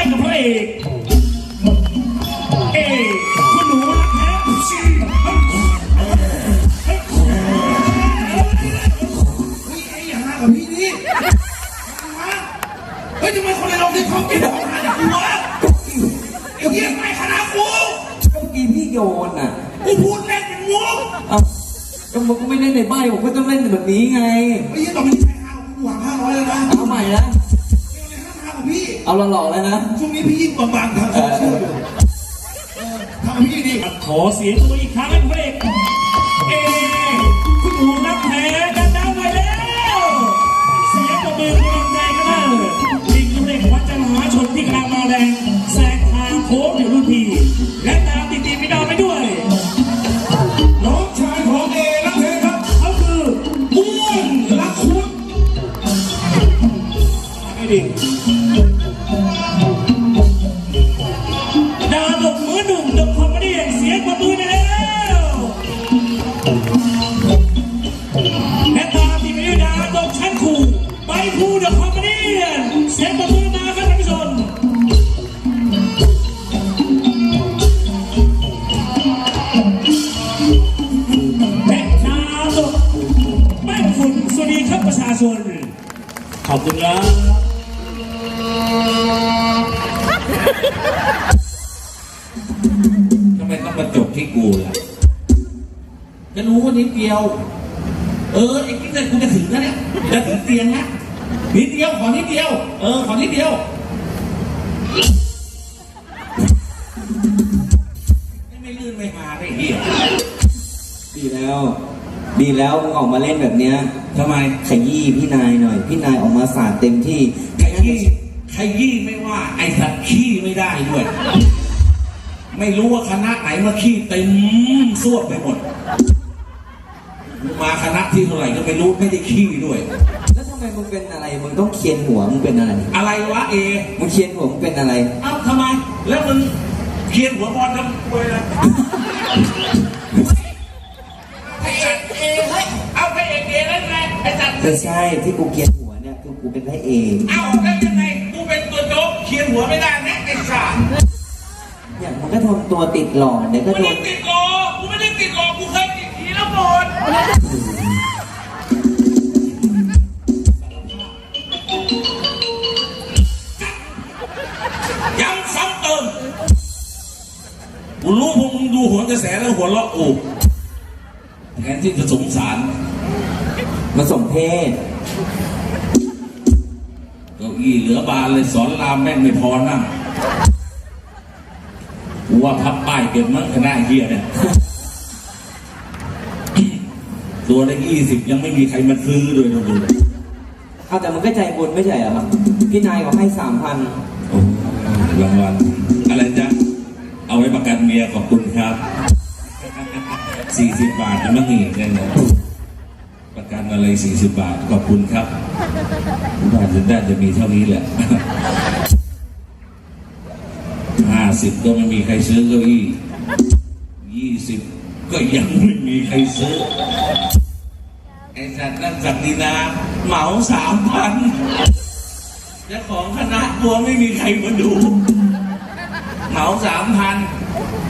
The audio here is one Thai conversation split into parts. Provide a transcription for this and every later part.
ให้กับพระเอกเอกคุณหนูรักแท้ชีเฮ้ยไอ้หากับพี่นี่เฮ้ยทำไมคนในโรงที่เขากินของหาจากกูวะไอ้เหี้ยไม่คณะกูก็เมื่อกี้พี่โยนอะกูพูดเล่นเป็นมุกเอ้าก็มันก็ไม่เล่นในบ้านผมก็ต้องเล่นแบบนี้ไงไอ้เหี้ยต่อไปนี้ใครหากับกูหวังห้าร้อย เอาหล่อๆแล้วนะ ช่วงนี้พี่ยิ่งบางๆทางโซเชียลอยู่เออทำกับพี่ดีขอเสียงตัวอีกครั้งให้พระเอกเอกคุณหนูรักแท้กันดาวไปแล้ว เสียงประมือกำลังใจก็ได้เลยลิงลูกเด็กวัดจันทร์มหาชนที่กำลังมาแรงแซงทางโค้งอยู่รุ่นพี่และตามติดตีไม่ดาวไปด้วย น้องชายของเอรักเพลครับเขาคืออ้วนรักคุณไอ้ดิด ชน ขอบคุณครับทำไมต้องมาจบที่กูล่ะจะรู้ว่านิดเดียว เออไอ้ที่เนี่ยกูจะถึงแล้วเนี่ยจะถึงเตียงนะนิดเดียวขอนิดเดียว เออขอนิดเดียว ดีแล้วมึงออกมาเล่นแบบเนี้ยทำไม ขยี้พี่นายหน่อย พี่นายออกมาสาดเต็มที่ขยี้ขยี้ไม่ว่า ไอ้สัตว์ขี้ไม่ได้ด้วย ไม่รู้ว่าคณะไหนมาขี้เต็มสวบไปหมด มาคณะที่เท่าไหร่ก็ไม่รู้ไม่ได้ขี้ด้วย แล้วทำไมมึงเป็นอะไรมึงต้องเคียนหัวมึงเป็นอะไรอะไรวะเอมึงเคียนหัวมึงเป็นอะไร เอ้าทำไม แล้วมึงเคียนหัวบอลทำควยนะ แล้วไงไอ้สัตว์ไม่ใช่ที่กูเคียนหัวเนี่ยคือกูเป็นพระเอกเอาแล้วยังไงกูเป็นตัวโจ๊กเคียนหัวไม่ได้นะไอ้สัตว์เนี่ยมึงก็ทำตัวติดหล่อเดี๋ยวก็กูโดไม่นได้ติดโลกูไม่ได้ติดโลกูเคยติดทีแล้วหมดย้ำซ้ำเติมกูรู้พวกมึงดูหัวกระแสแล้วหัวเราะอูแทนที่จะสงสาร มาสมเพศเก้าอี้เหลือบานเลยสอนรามแม่งไม่พอนั่งกูว่าพับป้ายเก็บมั้งคณะเฮียเนี่ย ตัวละยี่สิบยังไม่มีใครมาซื้อเลยนะดูเอาแต่มันก็ใจบุญไม่ใช่เหรอครับ พี่นายเขาให้สามพันโอ้รางวัลอะไรจ๊ะ เอาไว้ประกันเมียขอบคุณครับสี่สิบบาทนะมั่งนี่กันนะประ กันอะไรสี่สิบบาท ขอบคุณครับบ้านจะได้จะมีเท่านี้แหละห้าสิบก็ไม่มีใครซื้อเก้าอี้ยี่สิบก็ยังไม่มีใครซื้อ ไอ้สัตว์นั่นสัตว์ดีนา เหมาสามพันจ้าของคณะตัวไม่มีใครมาดู เหมาสามพัน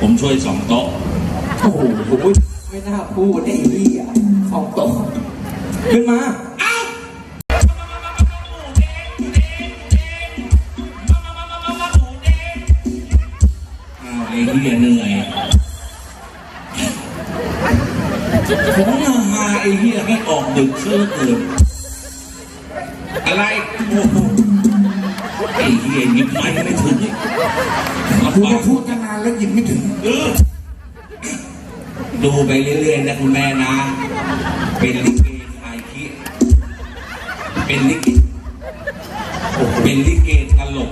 ผมช่วยสองโต๊ะ โอ้โห ไม่น่าพูดไอ้เหี้ยของโต๊ะ ขึ้นมาเอ้าอ้าวไอ้เหี้ยเหนื่อยผมมาหาไอ้เหี้ยให้ออกดึกเชื่อเกินอะไรโอ้โหไอ้เหี้ยหยิบไม้ไม่ถึงลำกูบาจะกพูดตั้งนานแล้วหยิบไม่ถึง เออดูไปเรื่อยๆนะคุณแม่นะ เป็นลิเเป็นลิเกเป็นลิเกตลก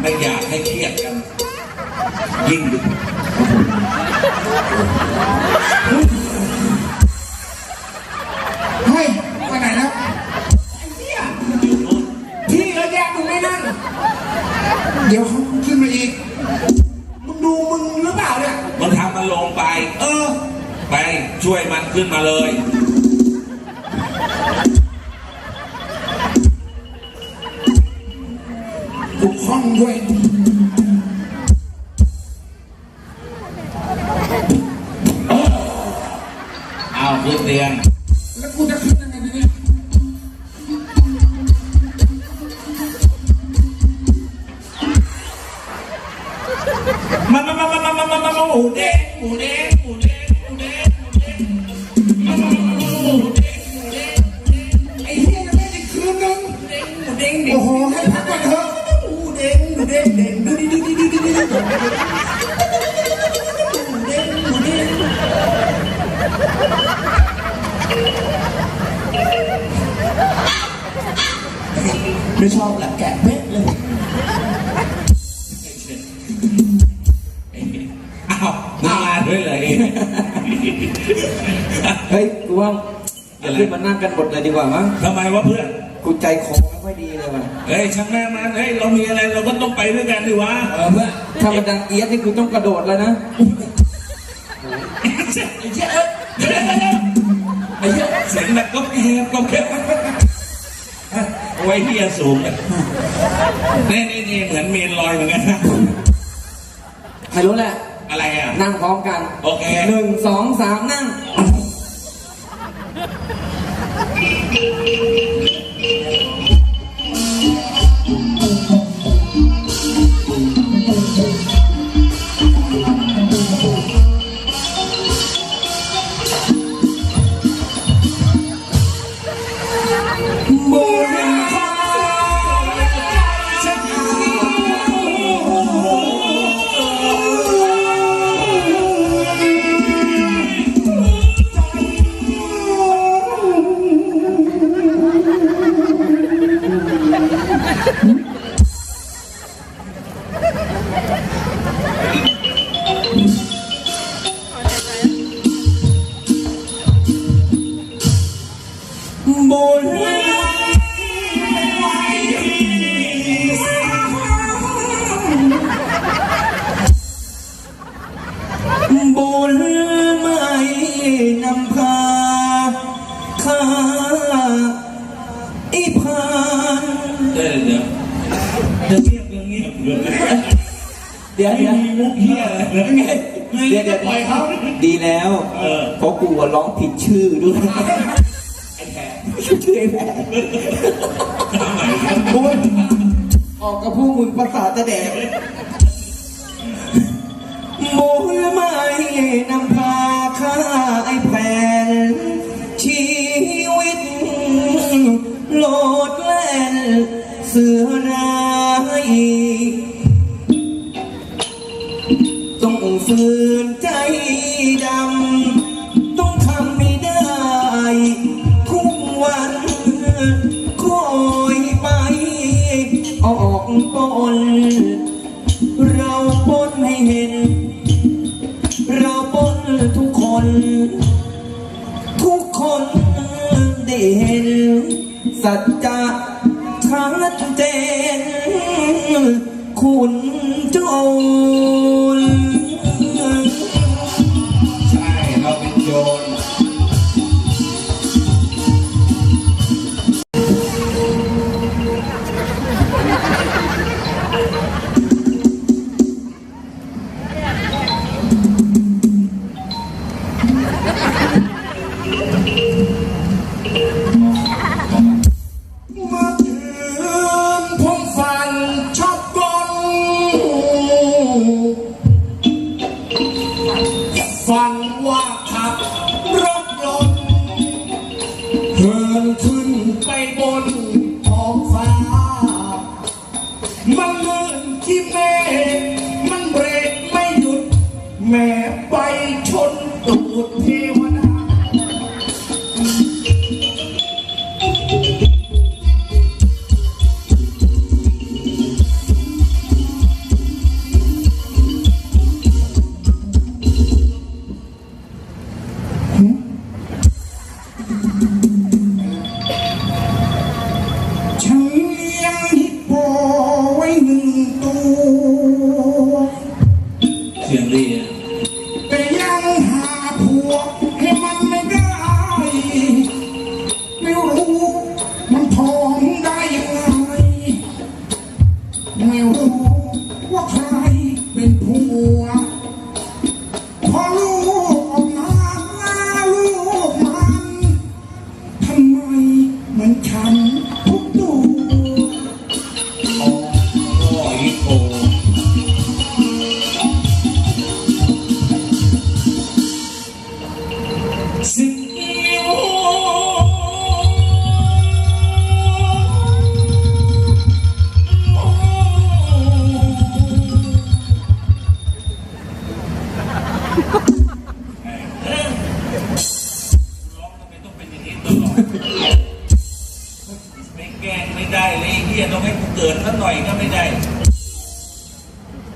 ไม่อยากให้เครียดกัน ยิ่งดึกเฮ้ยไปไหนแล้วอยู่โน่นที่เยอะแยะมึงไม่นั่งเดี๋ยวเขาขึ้นมาอีก มึงดูมึงหรือเปล่าเนี่ย มันทำมันลงไป เออ ไปช่วยมันขึ้นมาเลย กูถูกห้องด้วยเอาขึ้นเตียง ไม่ชอบแหละแกะเป๊ะเลยอ้าวมาด้วยเลยเฮ้ยกูว่าขึ้นมานั่งกันหมดเลยดีกว่ามั้งทำไมวะเพื่อนกูใจคอไม่ค่อยดีเลยว่ะเฮ้ยช่างแม่งมันเฮ้ยเรามีอะไรเราก็ต้องไปด้วยกันดิวะเออเพื่อนถ้ามันดังเอียดนี่กูต้องกระโดดแล้วนะไอ้เจ้าเอ้ยเดี๋ยวเดี๋ยวเดี๋ยวไอ้เจ้าเสียงแบบก็แคบก็แคบ ไว้เฮียสูงนี่นี่นี่เหมือนเมนลอยเหมือนกันนะไม่รู้แหละ อะไรอะ นั่งพร้อมกัน โอเคหนึ่งสองสามนั่ง บุญบุญไม่นำพาข้าอีพานเดี๋ยวเดี๋ยวเดี๋ยวเงียบเงียบเงียบเดี๋ยวเดี๋ยวมีมุกเฮียอะไรเหรอเดี๋ยวเดี๋ยวปล่อยเขาดีแล้วเพราะกูอะร้องผิดชื่อด้วย ชื่อไอ้แมครับบุญออกกับพวกมึงภาษาตะแดกบุญไม่นำพาข้าไอ้แผนชีวิตโลดแล่นเสือร้ายต้องฝืนใจดำ ทุกคนทุกคนได้เห็น สัจจะชัดเจนคุณโจร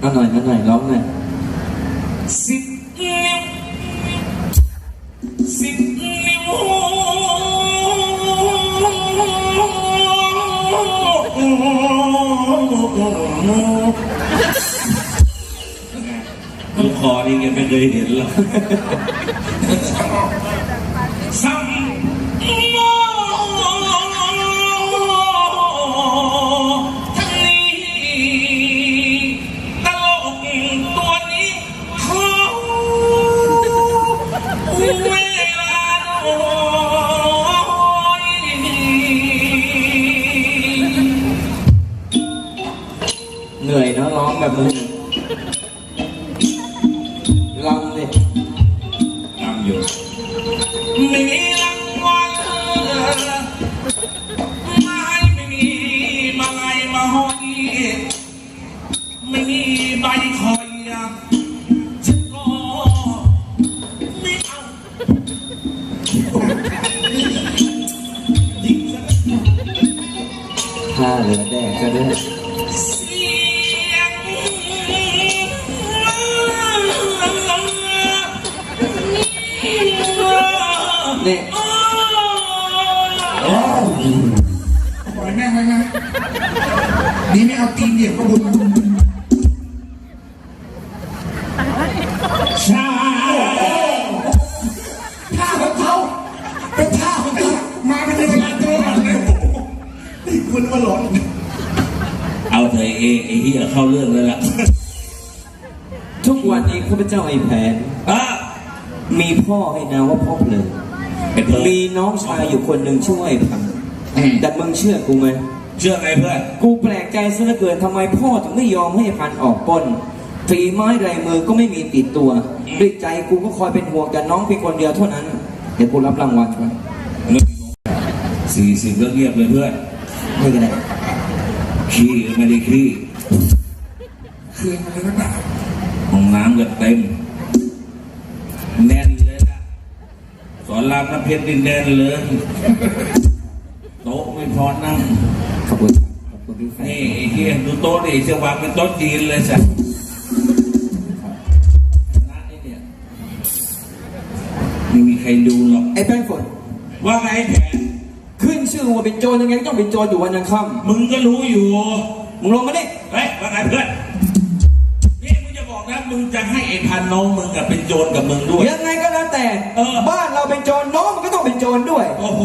เอาหน่อยเอาหน่อยร้องหน่อยสิบนิ้วสิบนิ้วลูกคอนี่แกไม่เคยเห็นหรอก นี่ยปล่อยแม่งไว้นะนี่ไม่เอาตีนเหยียบก็บุญชาท่าของเขาเป็นท่าของเขามาเป็นเวลาเจอกันเลยนี่คุณมาหลอนเอาเถอะเอไอ้เฮียเข้าเรื่องเลยล่ะ ทุกวันนี้ข้าพเจ้าไอ้แผนอะมีพ่อให้นามว่าพ่อเพลิง เป็นเธอมีน้องชายอยู่คนหนึ่งชื่อว่าไอ้พันธุ์แต่มึงเชื่อกูไหมเชื่อไงเพื่อนกูแปลกใจซะเหลือเกินทำไมพ่อถึงไม่ยอมให้ไอ้พันธุ์ออกปล้นฝีไม้ลายมือก็ไม่มีติดตัวด้วยใจกูก็คอยเป็นห่วงแต่น้องเพียงคนเดียวเท่านั้น เดี๋ยวกูรับรางวัลไว้สี่สิบแล้วเงียบเลยเพื่อนไม่กันได้ขี้ก็ไม่ได้ขี้คืนมาเลยนะห้องน้ำก็เต็มแน่นเลยล่ะส อนรามน้ำเพชรดินแดนเลยโต๊ะไม่พอนั่งขอบคุณครับขอบคุณพี่แฟนนี่ไอ้เฮียดูโต๊ะดิจะวางเป็นโต๊ะจีนเลยสัสคณะไอ้เนี่ยไม่มีใครดูหรอกไอ้แป้งฝนว่าไงแผนขึ้นชื่อว่าเป็นโจรยังไงก็ต้องเป็นโจรอยู่วันยังค่มึงก็รู้อยู่ำมึงลงมาดิเฮ้ยว่าไงเพื่อนนี่ มึงจะให้ไอ้พันน้องมึงกับเป็นโจรกับมึงด้วย ยังไงก็แล้วแต่เออ บ้านเราเป็นโจรน้องมันก็ต้องเป็นโจรด้วย โอ้โห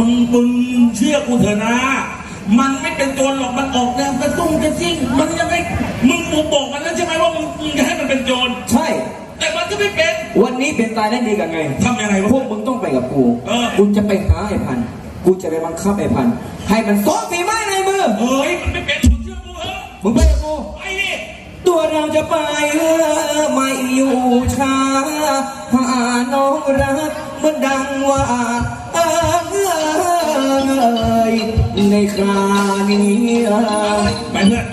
มึงมึงเชื่อกูเถอะนะ มันไม่เป็นโจรหรอก มันออกแนวกระตุ้งกระจิ้งมันยังไงมึงกูบอกมันแล้วใช่ไหมว่ามึงมึงจะให้มันเป็นโจร ใช่ แต่มันก็ไม่เป็น วันนี้เป็นตายได้ดีกันไงทำยังไงวะพวกมึงต้องไปกับกูเออ กูจะไปหาไอ้พันธุ์กูจะไปบังคับไอ้พันธุ์ให้มันซ้อมฝีไม้ในมือ เฮ้ย มันไม่เป็นมึงเชื่อกูเถอะ มึงไปกับกูไปดิตัว เราจะไปเออไม่อยู่ช้าหาน้องรักมันดังว่าเออเอยในครานี้ไปเพื่อน